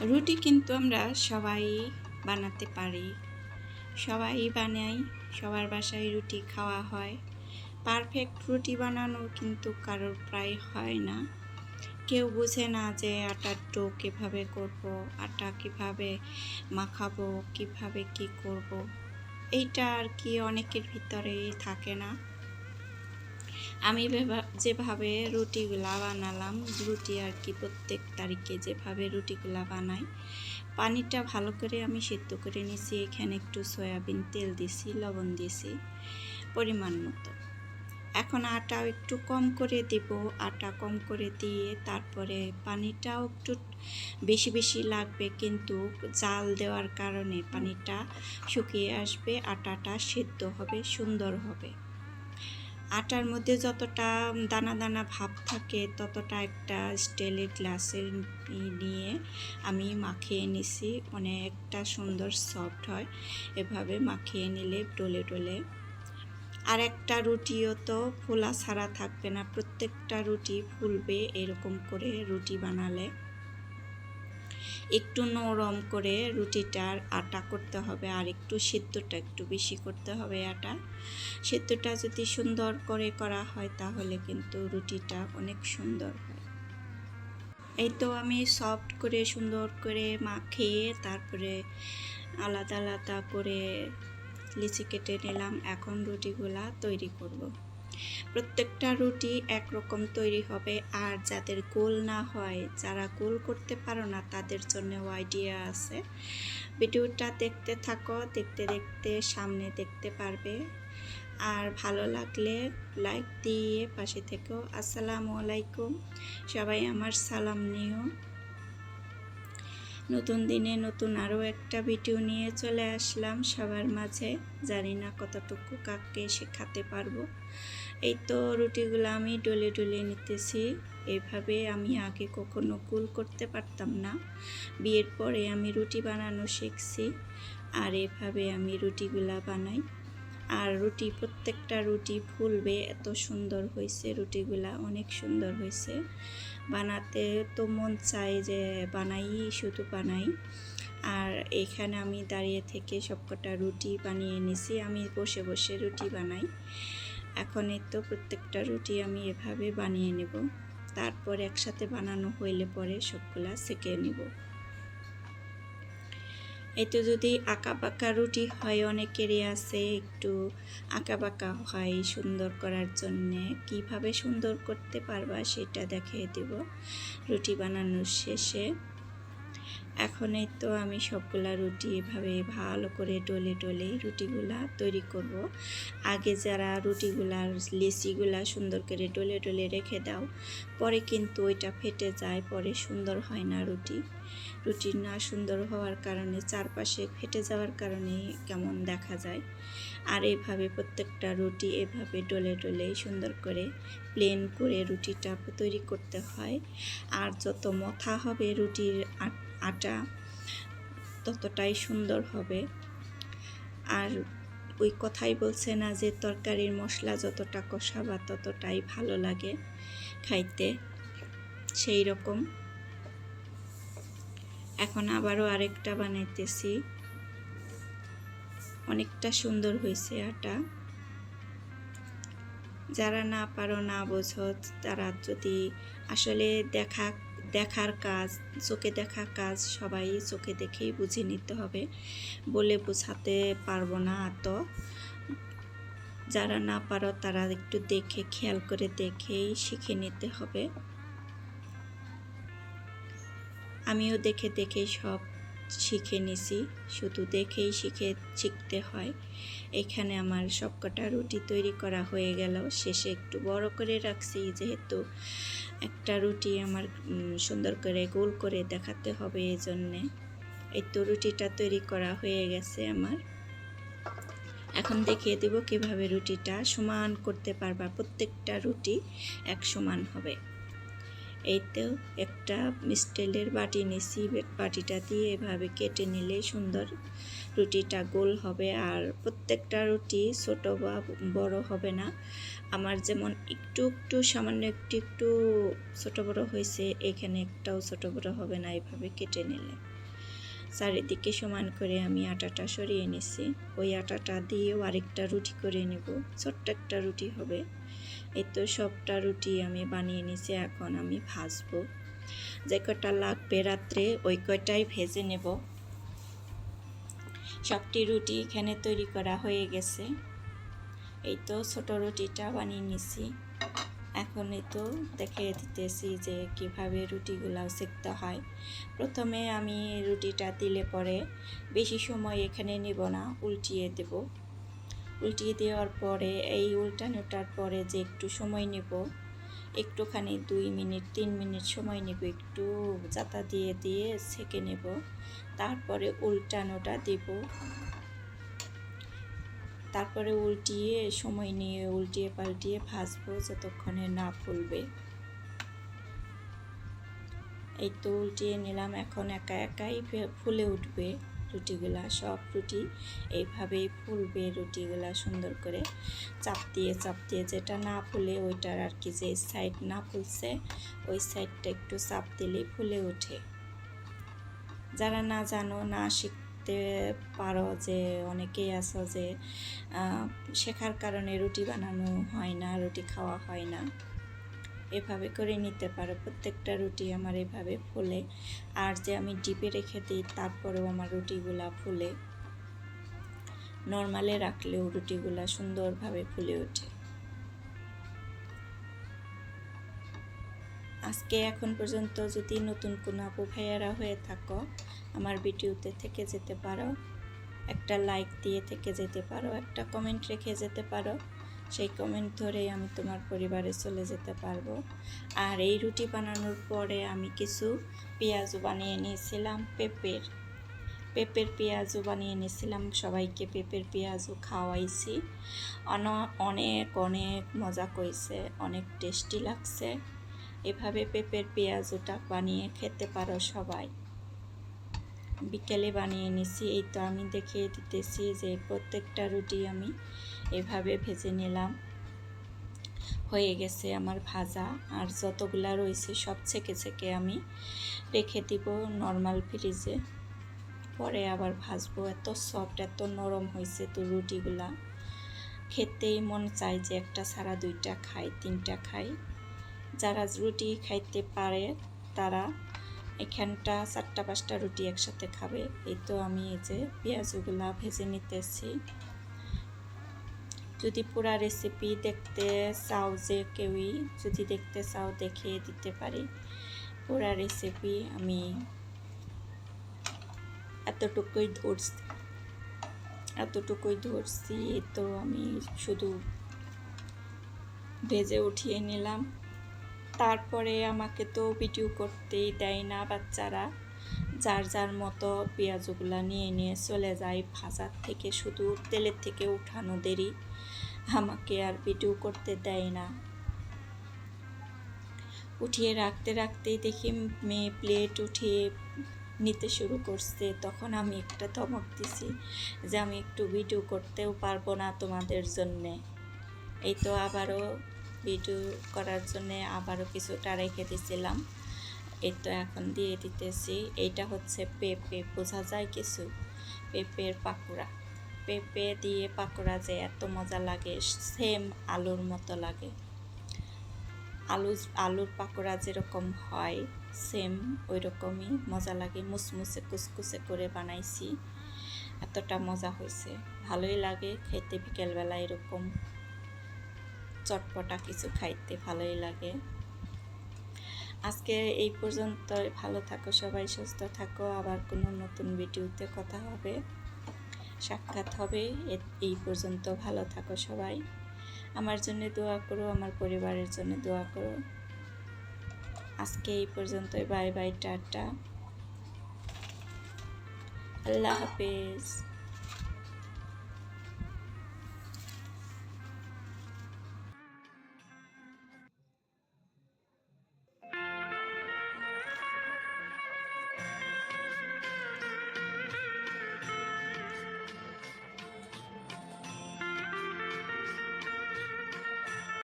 রুটি কিন্তু আমরা সবাই বানাতে পারি। সবাই বানাই, সবার বাসায় রুটি খাওয়া হয়। পারফেক্ট রুটি বানানো কিন্তু কারোর প্রায় হয় না। কেউ বুঝে না যে আটার ডো কীভাবে করব, আটা কীভাবে মাখাবো, কীভাবে কি করব। এইটা আর কি অনেকের ভিতরেই থাকে না। আমি ভেবা- যেভাবে রুটিগুলা বানালাম, রুটি আর কি প্রত্যেক তারিখে যেভাবে রুটিগুলা বানাই, পানিটা ভালো করে আমি সিদ্ধ করে নিছি, এখানে একটু সয়াবিন তেল দিছি, লবণ দিছি, পরিমাণ মতো। এখন আটাও একটু কম করে দিব, আটা কম করে দিয়ে তারপরে পানিটাও একটু বেশি বেশি লাগবে, কিন্তু জাল দেওয়ার কারণে পানিটা শুকিয়ে আসবে, আটাটা সিদ্ধ হবে, সুন্দর হবে। আটার মধ্যে যতটা দানা দানা ভাব থাকে, ততটা একটা স্টিলের গ্লাসের নিয়ে আমি মাখিয়ে নিছি। অনেকটা সুন্দর সফট হয়। এভাবে মাখিয়ে নিলে ডলে ডলে। আর একটা রুটিও তো ফোলা ছাড়া থাকবে না। প্রত্যেকটা রুটি ফুলবে এরকম করে রুটি বানালে। একটু নরম করে রুটিটার আটা করতে হবে আর একটু সিদ্ধটা একটু বেশি করতে হবে আটা। সিদ্ধটা যদি সুন্দর করে করা হয় তাহলে কিন্তু রুটিটা অনেক সুন্দর হয়। এই তো আমি সফট করে সুন্দর করে মাখিয়ে তারপরে আলাদা আলাদা করে লিচি কেটে নিলাম। এখন রুটিগুলা তৈরি করব। প্রত্যেকটা রুটি একরকম তৈরি হবে আর যাদের গোল না হয়, যারা গোল করতে পারো না, তাদের জন্য আইডিয়া আছে। ভিডিওটা দেখতে থাকো, দেখতে দেখতে সামনে দেখতে পারবে। আর ভালো লাগলে লাইক দিয়ে পাশে থেকো। আসসালামু আলাইকুম। সবাই আমার সালাম নিও। নতুন দিনে নতুন আরও একটা ভিডিও নিয়ে চলে আসলাম সবার মাঝে। জানি না কতটুকু কাককে শেখাতে পারব। এই তো রুটিগুলো আমি ডলে ডলে নিতেছি। এভাবে আমি আগে কখনো কুল করতে পারতাম না। বিয়ের পরে আমি রুটি বানানো শিখছি আর এভাবে আমি রুটিগুলা বানাই। আর রুটি, প্রত্যেকটা রুটি ফুলবে, এত সুন্দর হয়েছে রুটিগুলা, অনেক সুন্দর হয়েছে। বানাতে তো মন চায় যে বানাই, শুধু বানাই। আর এখানে আমি দাঁড়িয়ে থেকে সবকটা রুটি বানিয়ে নিছি, আমি বসে বসে রুটি বানাই। এখন এই তো প্রত্যেকটা রুটি আমি এভাবে বানিয়ে নেব। তারপর একসাথে বানানো হইলে পরে সবগুলা সেকে নেব। এই তো যদি আঁকা বাঁকা রুটি হয়, অনেকেরই আছে একটু আঁকা বাঁকা হয় সুন্দর করার জন্যে। কীভাবে সুন্দর করতে পারবা সেটা দেখিয়ে দেব রুটি বানানোর শেষে। এখন এই তো আমি সবগুলা রুটি এভাবে ভালো করে ডলে ডলে রুটিগুলা তৈরি করব। আগে যারা রুটিগুলার লেসিগুলা সুন্দর করে ডলে ডলে রেখে দাও, পরে কিন্তু ওইটা ফেটে যায়, পরে সুন্দর হয় না রুটি। রুটি না সুন্দর হওয়ার কারণে, চারপাশে ফেটে যাওয়ার কারণে কেমন দেখা যায়। আর এভাবে প্রত্যেকটা রুটি এভাবে ডলে ডলে সুন্দর করে প্লেন করে রুটিটা তৈরি করতে হয়। আর যত মথা হবে রুটির আটা ততটাই সুন্দর হবে। আর ওই কথাই বলছে না যে তরকারির মশলা যতটা কষাবা ততটাই ভালো লাগে খাইতে। সেই রকম। এখন আবারও আরেকটা বানাইতেছি। অনেকটা সুন্দর হয়েছে আটা। যারা না পারো না বোঝো, তারা যদি আসলে দেখা দেখার কাজ, চোখে দেখা কাজ সবাই চোখে দেখেই বুঝে নিতে হবে। বলে বোঝাতে পারব না তো। যারা না পারো তারা একটু দেখে, খেয়াল করে দেখেই শিখে নিতে হবে। আমিও দেখে দেখেই সব শিখে নিছি, শুধু দেখেই শিখে শিখতে হয়। এখানে আমার সবকটা রুটি তৈরি করা হয়ে গেল। শেষে একটু বড় করে রাখছি, যেহেতু একটা রুটি আমার সুন্দর করে গোল করে দেখাতে হবে এই জন্যে এই তো রুটিটা তৈরি করা হয়ে গেছে আমার। এখন দেখিয়ে দেব কীভাবে রুটিটা সমান করতে পারবা। প্রত্যেকটা রুটি এক সমান হবে। এই তো একটা স্টিলের বাটি নিছি, বাটিটা দিয়ে এভাবে কেটে নিলে সুন্দর রুটিটা গোল হবে। আর প্রত্যেকটা রুটি ছোট বা বড় হবে না। আমার যেমন একটু একটু, সামান্য একটু একটু ছোট বড় হয়েছে, এখানে একটাও ছোট বড় হবে না এভাবে কেটে নিলে। চারিদিকে সমান করে আমি আটাটা সরিয়ে নিছি। ওই আটাটা দিয়েও আরেকটা রুটি করে নেব। ছোট্ট একটা রুটি হবে। এই তো সবটা রুটি আমি বানিয়ে নিছি, এখন আমি ভাজবো। যে কটা লাগবে রাত্রে, ওই কয়টাই ভেজে নেব। সবটি রুটি এখানে তৈরি করা হয়ে গেছে। এই তো ছোট রুটিটা বানিয়ে নিছি। এখন এই তো দেখে দিতেছি যে কীভাবে রুটিগুলাও সেকতে হয়। প্রথমে আমি রুটিটা দিলে পরে বেশি সময় এখানে নেব না, উল্টিয়ে দেব। উল্টিয়ে দেওয়ার পরে, এই উল্টানোটার পরে যে একটু সময় নেব, একটুখানি দুই মিনিট, তিন মিনিট সময় নেব, একটু জাতা দিয়ে দিয়ে সেকে নেব, তারপরে উল্টানোটা দেব। তারপরে উল্টিয়ে সময় নিয়ে উল্টিয়ে পাল্টিয়ে ভাজবো যতক্ষণে না ফুলবে। এই তো উল্টিয়ে নিলাম, এখন একা একাই ফুলে উঠবে। রুটিগুলা, সব রুটি এইভাবেই ফুলবে রুটিগুলা সুন্দর করে চাপ দিয়ে চাপ দিয়ে যেটা না ফুলে ওইটার আর কি যে সাইড না ফুলছে, ওই সাইডটা একটু চাপ দিলেই ফুলে ওঠে। যারা না জানো, না শিখ শিখতে পারো যে অনেকেই আছো যে শেখার কারণে রুটি বানানো হয় না, রুটি খাওয়া হয় না। এভাবে করে নিতে পারো। প্রত্যেকটা রুটি আমার এভাবে ফুলে। আর যে আমি ডিপে রেখে দিই, তারপরেও আমার রুটিগুলা ফুলে। নর্মালে রাখলেও রুটিগুলা সুন্দরভাবে ফুলে ওঠে। আজকে এখন পর্যন্ত যদি নতুন কোনো আপু ভাইয়ারা হয়ে থাকো, আমার ভিডিওতে থেকে যেতে পারো। একটা লাইক দিয়ে থেকে যেতে পারো। একটা কমেন্ট রেখে যেতে পারো। সেই কমেন্ট ধরেই আমি তোমার পরিবারে চলে যেতে পারব। আর এই রুটি বানানোর পরে আমি কিছু পেঁয়াজও বানিয়ে নিয়েছিলাম, পেঁপের। পেঁপের পেঁয়াজও বানিয়ে নিয়েছিলাম, সবাইকে পেঁপের পেঁয়াজও খাওয়াইছি। অনেক অনেক মজা কইছে, অনেক টেস্টি লাগছে। এভাবে পেঁপের পেঁয়াজটা বানিয়ে খেতে পারো সবাই। বিকেলে বানিয়ে নিছি, এই তো আমি দেখিয়ে দিতেছি যে প্রত্যেকটা রুটি আমি এভাবে ভেজে নিলাম। হয়ে গেছে আমার ভাজা। আর যতগুলা রয়েছে সব ছেঁকে ছেঁকে আমি রেখে দিব নর্মাল ফ্রিজে পরে আবার ভাজবো। এত সফট এত নরম হয়েছে তো রুটিগুলা। খেতেই মন চায় যে একটা সারা দুইটা খাই, তিনটা খাই। যারা রুটি খাইতে পারে তারা এখানটা চারটা পাঁচটা রুটি একসাথে খাবে। এই তো আমি এই যে পেঁয়াজগুলা ভেজে নিতেছি। যদি পুরা রেসিপি দেখতে চাও যে কেউই, যদি দেখতে চাও দেখে দিতে পারি। পুরা রেসিপি আমি এতটুকুই ধরছি এতটুকুই ধরছি তো আমি শুধু ভেজে উঠিয়ে নিলাম। তারপরে আমাকে তো ভিডিও করতেই দেয় না বাচ্চারা। যার যার মতো পেঁয়াজগুলো নিয়ে নিয়ে চলে যায় ভাজার থেকে, শুধু তেলের থেকে উঠানো দেরি। আমাকে আর ভিডিও করতে দেয় না। উঠিয়ে রাখতে রাখতেই দেখি মেয়ে প্লেট উঠিয়ে নিতে শুরু করছে। তখন আমি একটা ধমক দিছি যে আমি একটু ভিডিও করতেও পারব না তোমাদের জন্যে। এই তো আবারও ভিডিও করার জন্যে আবারও কিছুটা রেখে দিয়েছিলাম এই তো এখন দিয়ে দিতেছি। এইটা হচ্ছে পেঁপে, বোঝা যায় কিছু? পেঁপের পাকোড়া। পেঁপে দিয়ে পাকোড়া যে এত মজা লাগে সেম আলুর মতো লাগে। আলু, আলুর পাকোড়া যেরকম হয় সেম ওই রকমই মজা লাগে। মুসমুসে কুচকুচে করে বানাইছি, এতটা মজা হয়েছে ভালোই লাগে খেতে বিকেলবেলা এরকম। চটপটা কিছু খাইতে ভালোই লাগে। আজকে এই পর্যন্ত ভালো থাকো সবাই, সুস্থ থাকো। আবার কোনো নতুন ভিডিওতে কথা হবে। সাক্ষাৎ হবে। এই পর্যন্ত ভালো থাকো সবাই। আমার জন্য দোয়া করো, আমার পরিবারের জন্য দোয়া করো। আজকে এই পর্যন্তই। Bye bye, tata. আল্লাহ হাফেজ।